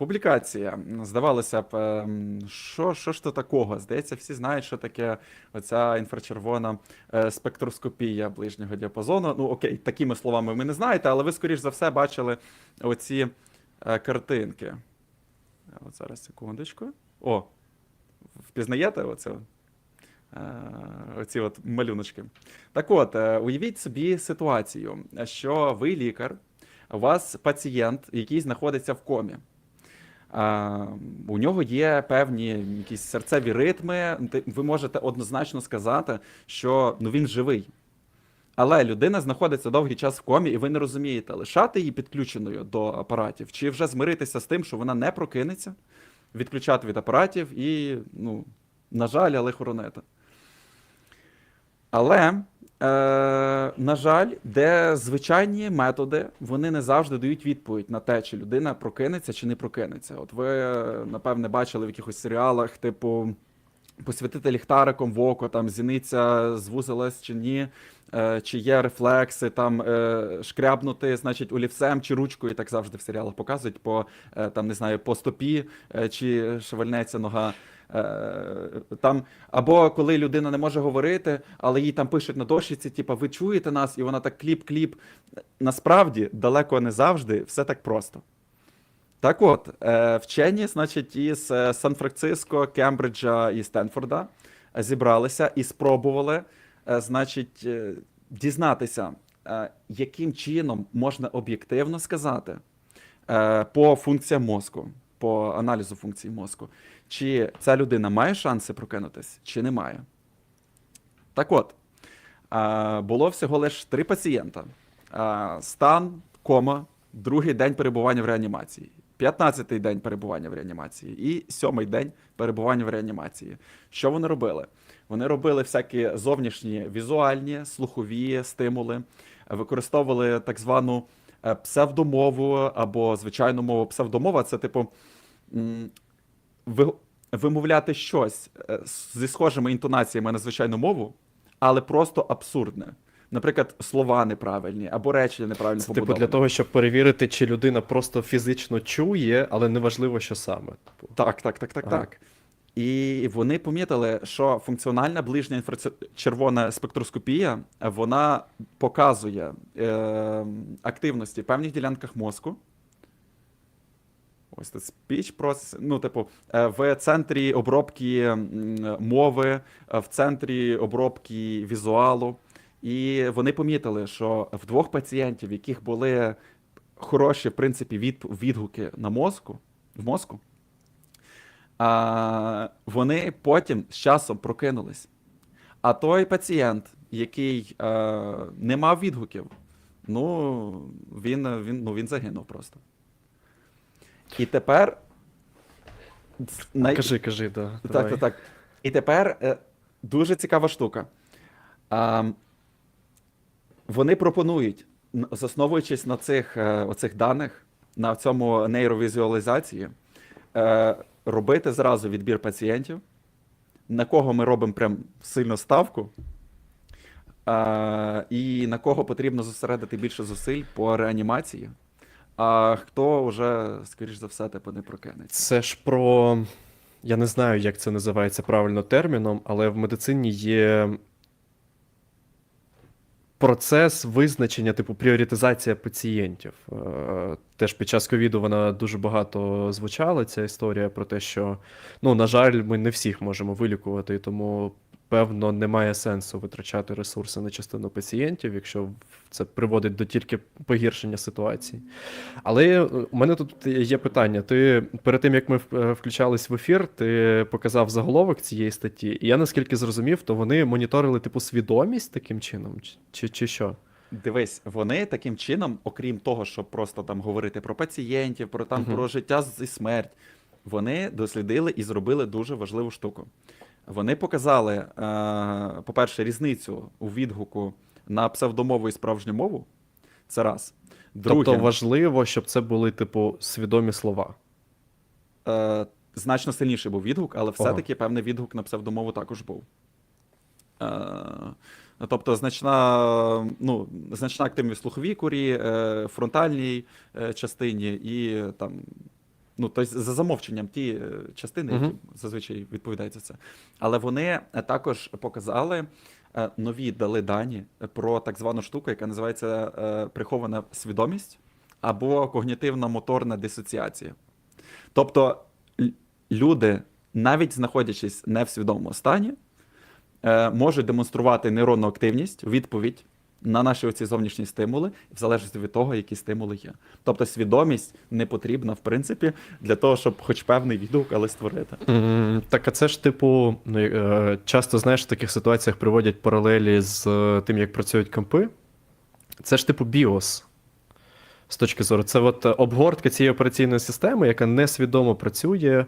Публікація. Здавалося б, ем, що, що ж то такого? Здається, всі знають, що таке оця інфрачервона е, спектроскопія ближнього діапазону. Ну, окей, такими словами ви не знаєте, але ви, скоріш за все, бачили оці е, картинки. От зараз секундочку. О, впізнаєте оце? Е, Оці от малюночки. Так от, е, уявіть собі ситуацію, що ви лікар, у вас пацієнт, який знаходиться в комі. У нього є певні якісь серцеві ритми. Ви можете однозначно сказати, що ну, він живий. Але людина знаходиться довгий час в комі, і ви не розумієте, лишати її підключеною до апаратів, чи вже змиритися з тим, що вона не прокинеться, відключати від апаратів і, ну, на жаль, але хоронити. Але, на жаль, де звичайні методи, вони не завжди дають відповідь на те, чи людина прокинеться чи не прокинеться. От ви, е, напевне, бачили в якихось серіалах, типу, посвятити ліхтариком в око, там зіниця звузилась чи ні, е, чи є рефлекси, там е, шкрябнути, значить, олівцем чи ручкою, так завжди в серіалах показують, по е, там, не знаю, по стопі, е, чи шевельнеться нога. Е, Там, або коли людина не може говорити, але їй там пишуть на дощиці, типу, ви чуєте нас, і вона так кліп-кліп. Насправді, далеко не завжди все так просто. Так от, е, вчені, значить, із е, Сан-Франциско, Кембриджа і Стенфорда зібралися і спробували, значить, дізнатися, яким чином можна об'єктивно сказати по функціям мозку, по аналізу функцій мозку, чи ця людина має шанси прокинутись, чи не має. Так от, було всього лише три пацієнта. Стан, кома, другий день перебування в реанімації, 15-й день перебування в реанімації і сьомий день перебування в реанімації. Що вони робили? Вони робили всякі зовнішні візуальні, слухові стимули, використовували так звану е, псевдомову або звичайну мову. Псевдомова це типу вимовляти щось е, зі схожими інтонаціями на звичайну мову, але просто абсурдне. Наприклад, слова неправильні або речення неправильно Це типу для того, щоб перевірити, чи людина просто фізично чує, але неважливо, що саме. Типу. Так, так, так, так, Ага. так. І вони помітили, що функціональна ближня інфрачервона спектроскопія вона показує е, активності в певних ділянках мозку. Ось це speech process, ну, типу, е, в центрі обробки мови, е, в центрі обробки візуалу. І вони помітили, що в двох пацієнтів, в яких були хороші, в принципі, від, відгуки на мозку, в мозку, вони потім з часом прокинулись. А той пацієнт, який е, не мав відгуків, ну, він, він, ну, він загинув просто. І тепер. най- Кажи, кажи, да. так, давай. так, так. І тепер е, дуже цікава штука. А, вони пропонують, засновуючись на цих е, оцих даних, на цьому нейровізуалізації, е, робити зразу відбір пацієнтів, на кого ми робимо прям сильну ставку, е, і на кого потрібно зосередити більше зусиль по реанімації, а хто вже, скоріш за все, типу, не прокинеться. Це ж про. Я не знаю, як це називається правильно терміном, але в медицині є процес визначення, типу, пріоритизація пацієнтів. Е, Теж під час ковіду вона дуже багато звучала, ця історія про те, що, ну, на жаль, ми не всіх можемо вилікувати, тому, певно, немає сенсу витрачати ресурси на частину пацієнтів, якщо це приводить до тільки погіршення ситуації. Але е, у мене тут є питання. Ти перед тим як ми е, включались в ефір, ти показав заголовок цієї статті, і я наскільки зрозумів, то вони моніторили типу свідомість таким чином, чи, чи, що? Дивись, вони таким чином, окрім того, щоб просто там говорити про пацієнтів, про там Мгм. про життя і смерть, вони дослідили і зробили дуже важливу штуку. Вони показали, е, по-перше, різницю у відгуку на псевдомову і справжню мову. Це раз. Друге, Тобто важливо, щоб це були, типу, свідомі слова. е, значно сильніший був відгук, але все-таки певний відгук на псевдомову також був. Е, тобто значна, ну, значна активність слуховій курі, е, фронтальній частині і там Ну, тобто за замовченням ті е, частини, які зазвичай відповідають за це. Але вони е, також показали е, нові дали дані про так звану штуку, яка називається прихована свідомість або когнітивна моторна дисоціація. Тобто люди, навіть знаходячись не в свідомому стані, можуть демонструвати нейронну активність, відповідь на наші оці зовнішні стимули, в залежності від того, які стимули є. Тобто свідомість не потрібна, в принципі, для того, щоб хоч певний відгук, але створити. М, Так, а це ж, типу, ну, е, часто, знаєш, в таких ситуаціях приводять паралелі з е, тим, як працюють компи. Це ж, типу, BIOS. З точки зору, це от е, обгортка цієї операційної системи, яка несвідомо працює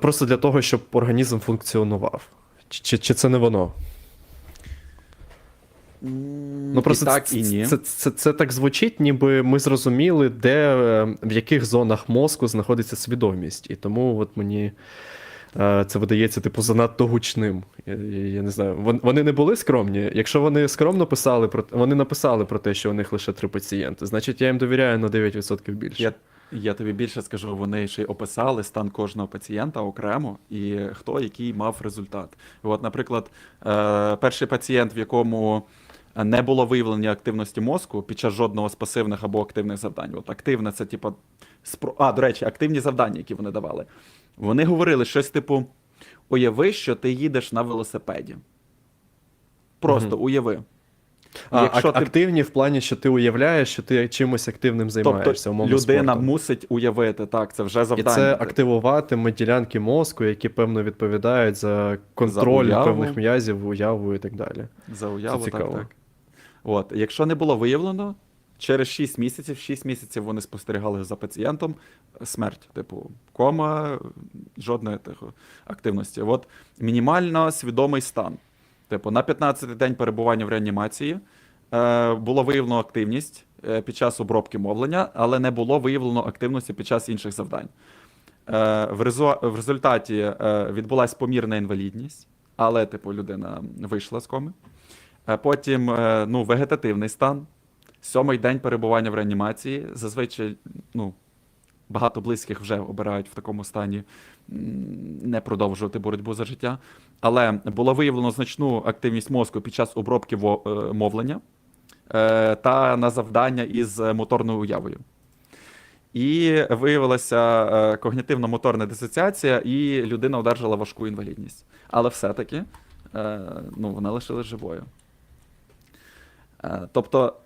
просто для того, щоб організм функціонував. Чи, чи це не воно? Ну просто і так, це, і ні. Це, це, це, так звучить, ніби ми зрозуміли, де е, в яких зонах мозку знаходиться свідомість. І тому от мені е, це видається, типу, занадто гучним. Я, я, я не знаю. Вони не були скромні. Якщо вони скромно писали про вони написали про те, що у них лише три пацієнти, значить я їм довіряю на 9% більше. Я, я тобі більше скажу, вони ще й описали стан кожного пацієнта окремо і хто який мав результат. От, наприклад, е, перший пацієнт, в якому не було виявлення активності мозку під час жодного з пасивних або активних завдань. От активне це типу. Спро... А, до речі, активні завдання, які вони давали. Вони говорили щось типу: уяви, що ти їдеш на велосипеді. Просто Мгм. уяви. А, Якщо ак- ти- активні в плані, що ти уявляєш, що ти чимось активним займаєшся. Тобто людина спортом. мусить уявити, так, це вже І завдання. це Типу. активуватиме ділянки мозку, які певно відповідають за контроль уяву. певних м'язів, уяву і так далі. За уяву, Це так, так. От, якщо не було виявлено, через 6 місяців, 6 місяців вони спостерігали за пацієнтом смерть, типу кома, жодної тихо, активності. От мінімально свідомий стан. Типу, на 15-й день перебування в реанімації е, було виявлено активність е, під час обробки мовлення, але не було виявлено активності під час інших завдань. Е, в, резу... в результаті е, відбулася помірна інвалідність, але, типу, людина вийшла з коми. Потім е, ну, вегетативний стан. Сьомий день перебування в реанімації. Зазвичай ну, багато близьких вже обирають в такому стані не продовжувати боротьбу за життя. Але було виявлено значну активність мозку під час обробки е, мовлення е, та на завдання із моторною уявою. І виявилася когнітивно-моторна дисоціація, і людина одержала важку інвалідність. Але все-таки ну, вона лишилась живою. Е, тобто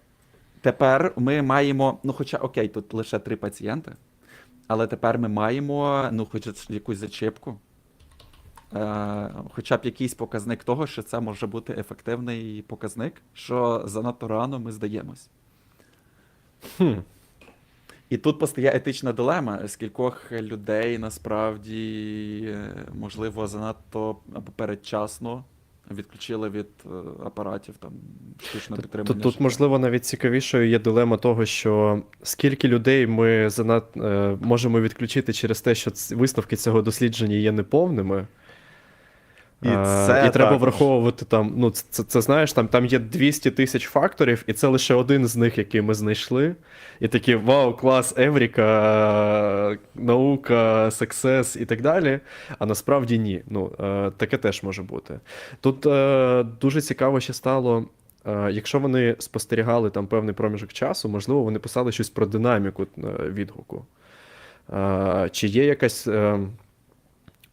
тепер ми маємо, ну, хоча окей, тут лише три пацієнти, але тепер ми маємо ну, хоч якусь зачіпку, е, хоча б якийсь показник того, що це може бути ефективний показник, що занадто рано ми здаємось. Хм. І тут постає етична дилема, скількох людей насправді, е, можливо, занадто або передчасно відключили від е, апаратів там штучно, підтримання. Тут, тут, можливо, навіть цікавішою є дилема того, що скільки людей ми занад... е, можемо відключити через те, що висновки цього дослідження є неповними. І Е, це і треба враховувати там, ну, це, це, це знаєш, там, там є 200 тисяч факторів, і це лише один з них, який ми знайшли. І такі вау, клас, Евріка, наука, сексес і так далі. А насправді ні. Ну, е, таке теж може бути. Тут е, дуже цікаво ще стало. е, Якщо вони спостерігали там певний проміжок часу, можливо, вони писали щось про динаміку е, відгуку. Е, Чи є якась е,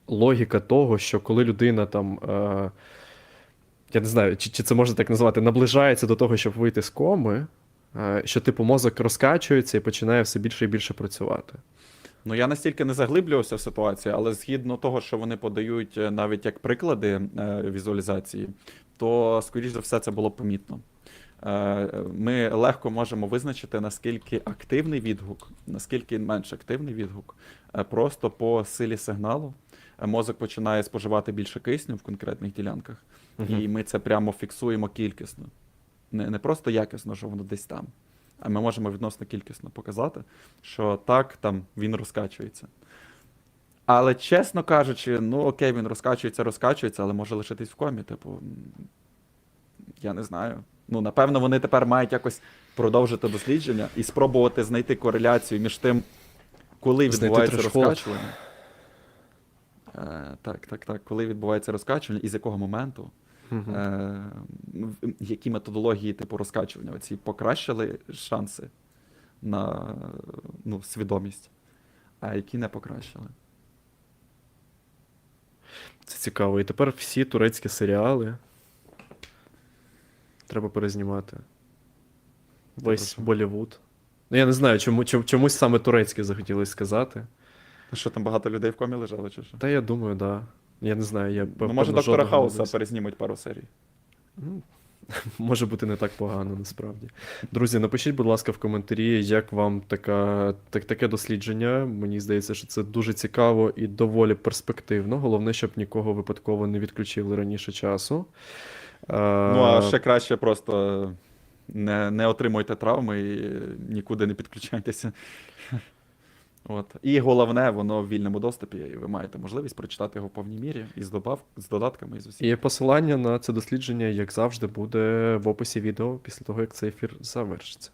логіка того, що коли людина там. е, Я не знаю, чи, чи це можна так назвати, наближається до того, щоб вийти з коми, е, що типу мозок розкачується і починає все більше і більше працювати. Ну я настільки не заглиблювався в ситуацію, але згідно того, що вони подають е, навіть як приклади е, візуалізації, то скоріш за все це було помітно. Ми легко можемо визначити, наскільки активний відгук, наскільки менш активний відгук, просто по силі сигналу. Е, Мозок починає споживати більше кисню в конкретних ділянках, і ми це прямо фіксуємо кількісно. Не, не просто якісно, що воно десь там. А ми можемо відносно кількісно показати, що так, там він розкачується. Але чесно кажучи, ну окей, він розкачується, розкачується, але може лишитись в комі. Типу, я не знаю. Ну, напевно, вони тепер мають якось продовжити дослідження і спробувати знайти кореляцію між тим, коли відбувається розкачування. Е, так, так, так. Коли відбувається розкачування і з якого моменту, Мгм. е, які методології типу розкачування оці покращили шанси на ну, свідомість, а які не покращили. Це цікаво. І тепер всі турецькі серіали треба перезнімати. Весь Болівуд. Ну, я не знаю, чому, чому, чомусь саме турецьке захотілося сказати. Що там багато людей в комі лежало, чи що? Та я думаю, да. Я не знаю, я Ну, може, доктора жодного не Хауса дивився. перезнімуть пару серій. Ну, Може бути не так погано, насправді. Друзі, напишіть, будь ласка, в коментарі, як вам така, так, таке дослідження. Мені здається, що це дуже цікаво і доволі перспективно. Головне, щоб нікого випадково не відключили раніше часу. Ну, а ще краще просто не, не отримуйте травми і нікуди не підключайтеся. От. І головне, воно в вільному доступі, і ви маєте можливість прочитати його в повній мірі і з, добав, з додатками, і з усім. І посилання на це дослідження, як завжди, буде в описі відео після того, як цей ефір завершиться.